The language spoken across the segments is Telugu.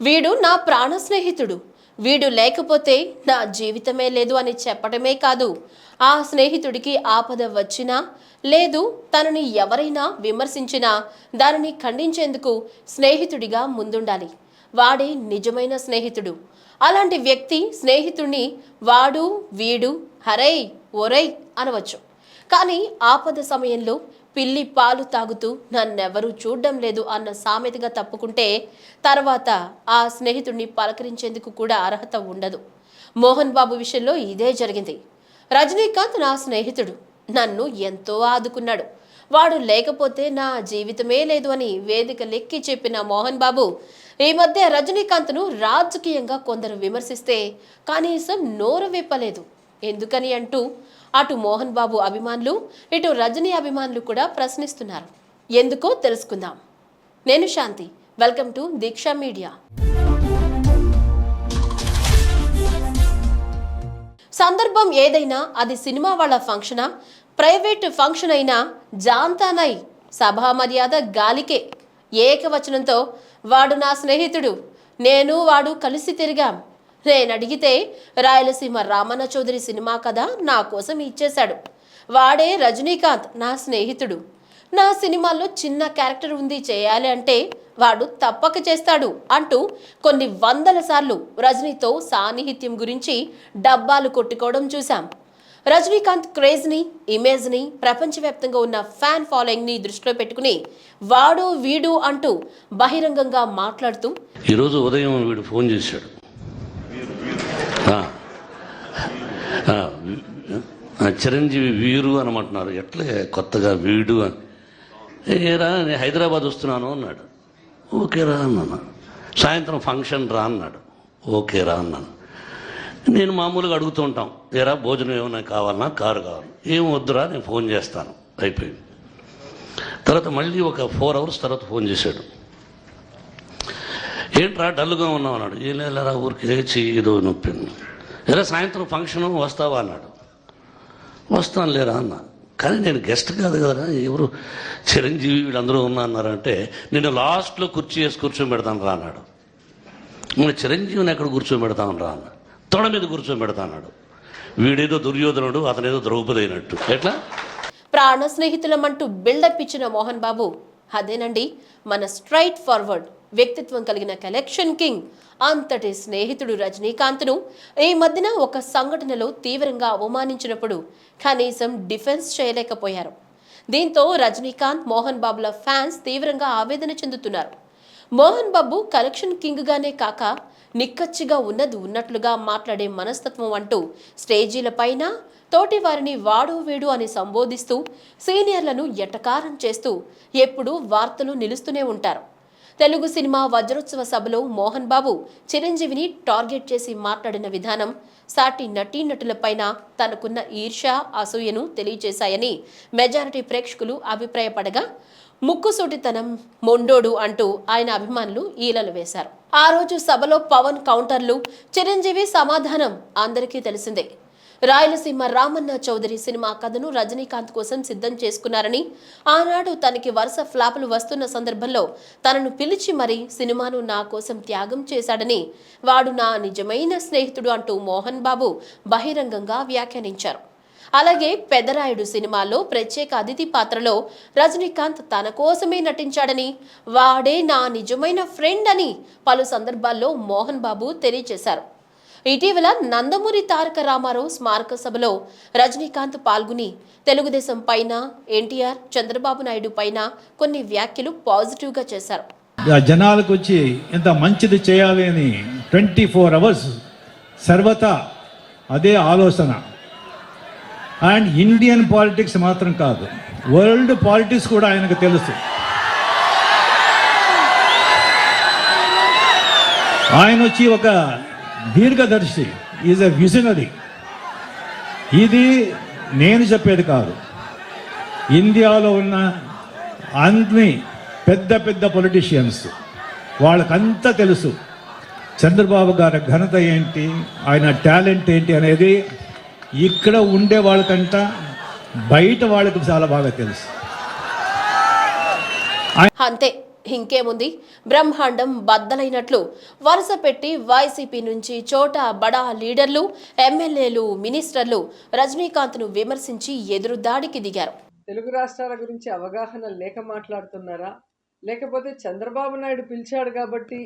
వీడు నా ప్రాణ స్నేహితుడు. వీడు లేకపోతే నా జీవితమే లేదు అని చెప్పడమే కాదు. ఆ స్నేహితుడికి ఆపద వచ్చినా లేదు తనని ఎవరైనా విమర్శించినా దానిని ఖండించేందుకు స్నేహితుడిగా ముందుండాలి. వాడే నిజమైన స్నేహితుడు. అలాంటి వ్యక్తి స్నేహితుడిని వాడు వీడు హరై ఒరై అనవచ్చు. కానీ ఆపద సమయంలో పిల్లి పాలు తాగుతూ నన్నెవరూ చూడడం లేదు అన్న సామెతగా తప్పుకుంటే తర్వాత ఆ స్నేహితుడిని పలకరించేందుకు కూడా అర్హత ఉండదు. మోహన్ బాబు విషయంలో ఇదే జరిగింది. రజనీకాంత్ నా స్నేహితుడు. నన్ను ఎంతో ఆదుకున్నాడు. వాడు లేకపోతే నా జీవితమే లేదు అని వేదిక లెక్కి చెప్పిన మోహన్ బాబు ఈ మధ్య రజనీకాంత్ను రాజకీయంగా కొందరు విమర్శిస్తే కనీసం నోరు విప్పలేదు. ఎందుకని అంటూ అటు మోహన్ బాబు అభిమానులు ఇటు రజనీ అభిమానులు కూడా ప్రశ్నిస్తున్నారు. ఎందుకో తెలుసుకుందాం. నేను Shanti. Welcome to Deeksha media. సందర్భం ఏదైనా అది సినిమా వాళ్ళ ఫంక్షనా? ప్రైవేట్ ఫంక్షన్ అయినా జాంతానై సభా మర్యాద గాలికే. ఏకవచనంతో వాడు నా స్నేహితుడు. నేను వాడు కలిసి తిరిగాం. నేను అడిగితే రాయలసీమ రామన్న చౌదరి సినిమా కథ నా కోసం ఇచ్చేశాడు. వాడే రజనీకాంత్ నా స్నేహితుడు. నా సినిమాల్లో చిన్న క్యారెక్టర్ ఉంది చేయాలి అంటే వాడు తప్పక చేస్తాడు అంటూ కొన్ని వందల సార్లు రజనీతో సాన్నిహిత్యం గురించి డబ్బాలు కొట్టుకోవడం చూశాం. రజనీకాంత్ క్రేజ్ని ఇమేజ్ని ప్రపంచవ్యాప్తంగా ఉన్న ఫ్యాన్ ఫాలోయింగ్ని దృష్టిలో పెట్టుకుని వాడు వీడు అంటూ బహిరంగంగా మాట్లాడుతూ ఈరోజు ఉదయం వీడు ఫోన్ చేశాడు. చిరంజీవి వీరు అనమంటున్నారు ఎట్లే కొత్తగా వీడు అని. ఏరా నేను హైదరాబాద్ వస్తున్నాను అన్నాడు. ఓకే రా అన్నాను. సాయంత్రం ఫంక్షన్ రా అన్నాడు. ఓకే రా అన్నాను. నేను మామూలుగా అడుగుతూ ఉంటాం. ఏరా భోజనం ఏమైనా కావాలన్నా కారు కావాలి. ఏం వద్దురా నేను ఫోన్ చేస్తాను. అయిపోయింది. తర్వాత మళ్ళీ ఒక ఫోర్ అవర్స్ తర్వాత ఫోన్ చేశాడు. ఏంట్రా డల్గా ఉన్నావు అన్నాడు. ఏం లేరా ఊరికి లేచి ఏదో నొప్పి ఎలా సాయంత్రం ఫంక్షన్ వస్తావా అన్నాడు. వస్తాను లేరా అన్న. కానీ నేను గెస్ట్ కాదు కదా ఎవరు చిరంజీవి వీళ్ళందరూ ఉన్నా అన్నారంటే నేను లాస్ట్లో కుర్చీ వేసి కూర్చోబెడతాను రా అన్నాడు. మన చిరంజీవిని ఎక్కడ కూర్చోబెడతాను రా అన్న. తొడ మీద కూర్చోబెడతాన్నాడు వీడేదో దుర్యోధనుడు అతనేదో ద్రౌపది అయినట్టు ఎట్లా? ప్రాణ స్నేహితులమంటూ బిల్డప్ ఇచ్చిన మోహన్ బాబు అదేనండి మన స్ట్రైట్ ఫార్వర్డ్. వ్యక్తిత్వం కలిగిన కలెక్షన్ కింగ్. అంతటి స్నేహితుడు రజనీకాంత్ను ఈ మధ్యన ఒక సంఘటనలో తీవ్రంగా అవమానించినప్పుడు కనీసం డిఫెన్స్ చేయలేకపోయారు. దీంతో రజనీకాంత్ మోహన్ బాబుల ఫ్యాన్స్ తీవ్రంగా ఆవేదన చెందుతున్నారు. మోహన్ బాబు కలెక్షన్ కింగ్గానే కాక నిక్కచ్చిగా ఉన్నది ఉన్నట్లుగా మాట్లాడే మనస్తత్వం అంటూ స్టేజీలపైన తోటి వారిని వాడు వీడు అని సంబోధిస్తూ సీనియర్లను ఎటకారం చేస్తూ ఎప్పుడూ వార్తలు నిలుస్తూనే ఉంటారు. తెలుగు సినిమా వజ్రోత్సవ సభలో మోహన్ బాబు చిరంజీవిని టార్గెట్ చేసి మాట్లాడిన విధానం సాటి నటీనటులపైన తనకున్న ఈర్ష అసూయను తెలియజేశాయని మెజారిటీ ప్రేక్షకులు అభిప్రాయపడగా ముక్కుసూటితనం మొండోడు అంటూ ఆయన అభిమానులు ఈలలు వేశారు. ఆ రోజు సభలో పవన్ కౌంటర్లు చిరంజీవి సమాధానం అందరికీ తెలిసిందే. రాయలసీమ రామన్న చౌదరి సినిమా కథను రజనీకాంత్ కోసం సిద్ధం చేసుకున్నారని ఆనాడు తనకి వరుస ఫ్లాపులు వస్తున్న సందర్భంలో తనను పిలిచి మరీ సినిమాను నా కోసం త్యాగం చేశాడని వాడు నా నిజమైన స్నేహితుడు అంటూ మోహన్ బాబు బహిరంగంగా వ్యాఖ్యానించారు. అలాగే పెదరాయుడు సినిమాలో ప్రత్యేక అతిథి పాత్రలో రజనీకాంత్ తన కోసమే నటించాడని వాడే నా నిజమైన ఫ్రెండ్ అని పలు సందర్భాల్లో మోహన్ బాబు తెలియజేశారు. ఇటీవల నందమూరి తారక రామారావు స్మారక సభలో రజనీకాంత్ పాల్గొని తెలుగుదేశం పైన ఎన్టీఆర్ చంద్రబాబు నాయుడు పైన కొన్ని వ్యాఖ్యలు పాజిటివ్గా చేశారు. జనాలకు వచ్చి ఎంత మంచిది చేయాలి అని ట్వంటీ ఫోర్ అవర్స్ సర్వతా అదే ఆలోచన. అండ్ ఇండియన్ పాలిటిక్స్ మాత్రం కాదు వరల్డ్ పాలిటిక్స్ కూడా ఆయనకు తెలుసు. ఆయన వచ్చి ఒక దీర్ఘదర్శి ఈజ్ ఎ విజనరీ. ఇది నేను చెప్పేది కాదు. ఇండియాలో ఉన్న అన్ని పెద్ద పెద్ద పొలిటీషియన్స్ వాళ్ళకంతా తెలుసు చంద్రబాబు గారి ఘనత ఏంటి ఆయన టాలెంట్ ఏంటి అనేది ఇక్కడ ఉండే వాళ్ళకంట బయట వాళ్ళకి చాలా బాగా తెలుసు. అంతే. ఇంకేముంది? బ్రహ్మాండం బద్దలైనట్లు వరుస పెట్టి వైసీపీ నుంచి చోట బడా లీడర్లు ఎమ్మెల్యేలు మినిస్టర్లు రజనీకాంత్ను విమర్శించి ఎదురుదాడికి దిగారు. తెలుగు రాష్ట్రాల గురించి అవగాహన లేక మాట్లాడుతున్నారా? లేకపోతే చంద్రబాబు నాయుడు పిలిచాడు కాబట్టి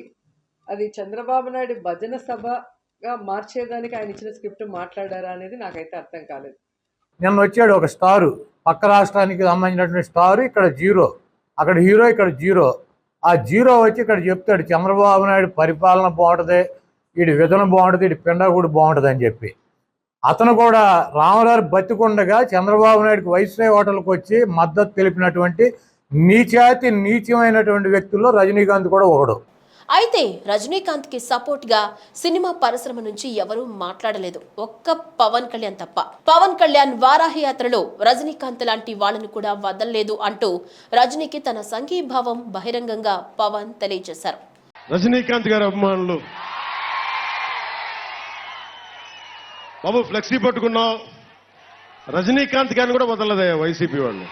అది చంద్రబాబు నాయుడు భజన సభగా మార్చేదానికి ఆయన ఇచ్చిన స్క్రిప్ట్ మాట్లాడారా అనేది నాకైతే అర్థం కాలేదు. నిన్న వచ్చాడు ఒక స్టారు పక్క రాష్ట్రానికి సంబంధించినటువంటి స్టారు ఇక్కడ జీరో అక్కడ హీరో ఇక్కడ జీరో. ఆ జీరో వచ్చి ఇక్కడ చెప్తాడు చంద్రబాబు నాయుడు పరిపాలన బాగుంటుంది వీడి విధన బాగుంటుంది వీడి పిండగుడు బాగుంటుంది అని చెప్పి. అతను కూడా రామరారు బతికుండగా చంద్రబాబు నాయుడుకి వైస్రాయ్ హోటల్కి వచ్చి మద్దతు తెలిపినటువంటి నీచాతి నీచమైనటువంటి వ్యక్తుల్లో రజనీకాంత్ కూడా ఒకడు. అయితే రజనీకాంత్కి సపోర్ట్గా సినిమా పరిశ్రమ నుంచి ఎవరూ మాట్లాడలేదు. ఒక్క పవన్ కళ్యాణ్ తప్ప. పవన్ కళ్యాణ్ వారాహి యాత్రలో రజనీకాంత్ లాంటి వాళ్ళని కూడా వదలలేదు అంటూ రజనీకి తన సంఘీభావం బహిరంగంగా పవన్ తెలియజేశారు. రజనీకాంత్ గారి అభిమానులు బాబు ఫ్లెక్సీ పట్టుకున్నావు. రజనీకాంత్ గారిని కూడా వదలదయ్యా వైసీపీ వాళ్ళు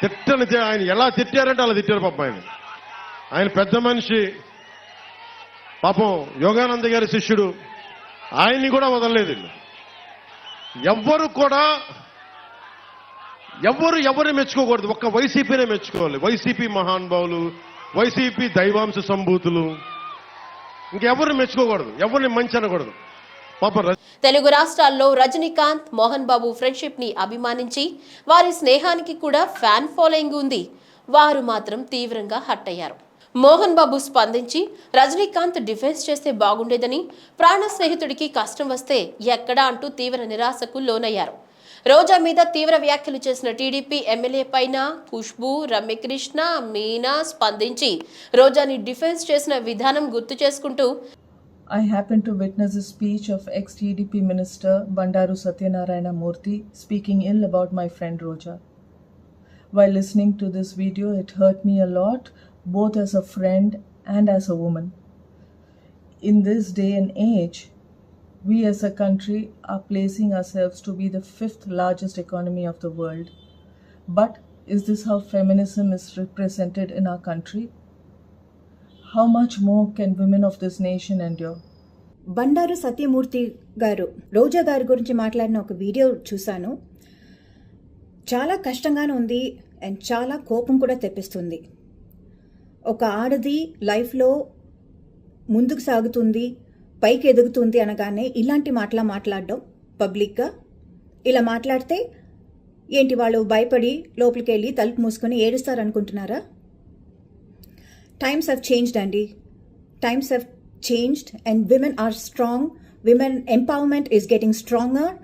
తిట్టని ఆయన ఎలా తిట్టారంటే అలా తిట్టారు పాప ఆయన. ఆయన పెద్ద మనిషి. పాపం యోగానంద గారి శిష్యుడు. ఆయన్ని కూడా వదలలేదు ఎవ్వరు కూడా ఎవరు ఎవరిని మెచ్చుకోకూడదు. ఒక్క వైసీపీనే మెచ్చుకోవాలి. వైసీపీ మహానుభావులు వైసీపీ దైవాంశ సంభూతులు. ఇంకెవరిని మెచ్చుకోకూడదు. ఎవరిని మంచి అనకూడదు. పాపం తెలుగు రాష్ట్రాల్లో రజనీకాంత్ మోహన్ బాబు ఫ్రెండ్షిప్ని అభిమానించి వారి స్నేహానికి కూడా ఫ్యాన్ ఫాలోయింగ్ ఉంది. వారు మాత్రం తీవ్రంగా హట్ అయ్యారు. మోహన్ బాబు స్పందించి రజనీకాంత్ డిఫెన్స్ చేస్తే బాగుండేదని ప్రాణ స్నేహితుడికి కష్టం వస్తే ఎక్కడా అంటూ తీవ్ర నిరాశకు లోనయ్యారు. రోజా మీద తీవ్ర వ్యాఖ్యలు చేసిన టీడీపీ ఎమ్మెల్యే పైన ఖుష్బూ రమ్యకృష్ణ మీనా స్పందించి రోజాని డిఫెన్స్ చేసిన విధానం గుర్తు చేసుకుంటూ I happen to witness speech of ex TDP minister Bandaru Satyanarayana Murthy speaking ill about my friend Roja while listening to this video it hurt me a lot both as a friend and as a woman. In this day and age, we as a country are placing ourselves to be the fifth largest economy of the world. But is this how feminism is represented in our country? How much more can women of this nation endure? Bandaru Satyamurthy garu Roja గారి గురించి మాట్లాడిన ఒక వీడియో చూశాను చాలా కష్టంగానే ఉంది అండ్ చాలా కోపం కూడా తెప్పిస్తుంది ఒక ఆడది లైఫ్లో ముందుకు సాగుతుంది పైకి ఎదుగుతుంది అనగానే ఇలాంటి మాటలా మాట్లాడడం పబ్లిక్గా ఇలా మాట్లాడితే ఏంటి వాళ్ళు భయపడి లోపలికి వెళ్ళి తలుపు మూసుకొని ఏడుస్తారు అనుకుంటున్నారా టైమ్స్ హ్యావ్ చేంజ్డ్ అండి. Times have changed and women are strong women empowerment is getting stronger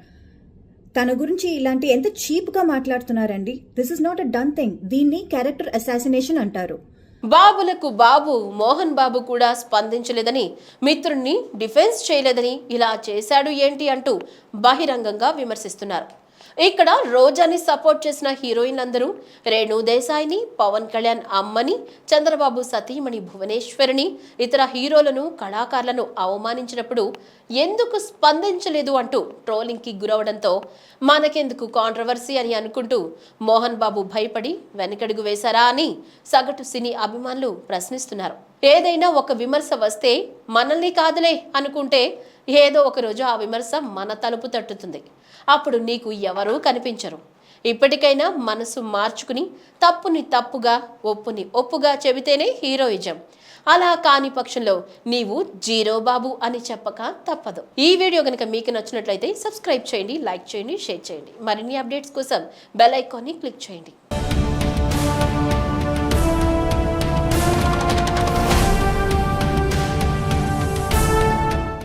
తన గురించి ఇలాంటి ఎంత చీప్గా మాట్లాడుతున్నారండి? This is not a done thing దీన్ని క్యారెక్టర్ అసాసినేషన్ అంటారు. బాబులకు బాబు మోహన్ బాబు కూడా స్పందించలేదని మిత్రుణ్ణి డిఫెన్స్ చేయలేదని ఇలా చేశాడు ఏంటి అంటూ బహిరంగంగా విమర్శిస్తున్నారు. ఇక్కడ రోజాని సపోర్ట్ చేసిన హీరోయిన్ అందరూ రేణు దేశాయిని పవన్ కళ్యాణ్ అమ్మని చంద్రబాబు సతీమణి భువనేశ్వరిని ఇతర హీరోలను కళాకారులను అవమానించినప్పుడు ఎందుకు స్పందించలేదు అంటూ ట్రోలింగ్కి గురవడంతో మనకెందుకు కాంట్రవర్సీ అని అనుకుంటూ మోహన్ బాబు భయపడి వెనకడుగు వేశారా అని సగటు సినీ అభిమానులు ప్రశ్నిస్తున్నారు. ఏదైనా ఒక విమర్శ వస్తే మనల్ని కాదులే అనుకుంటే ఏదో ఒక రోజు ఆ విమర్శ మన తలుపు తట్టుతుంది. అప్పుడు నీకు ఎవరూ కనిపించరు. ఇప్పటికైనా మనసు మార్చుకుని తప్పుని తప్పుగా ఒప్పుని ఒప్పుగా చెబితేనే హీరోయిజం. అలా కాని పక్షంలో నీవు జీరో బాబు అని చెప్పక తప్పదు. ఈ వీడియో కనుక మీకు నచ్చినట్లయితే సబ్స్క్రైబ్ చేయండి లైక్ చేయండి షేర్ చేయండి. మరిన్ని అప్డేట్స్ కోసం బెల్ ఐకాన్ని క్లిక్ చేయండి.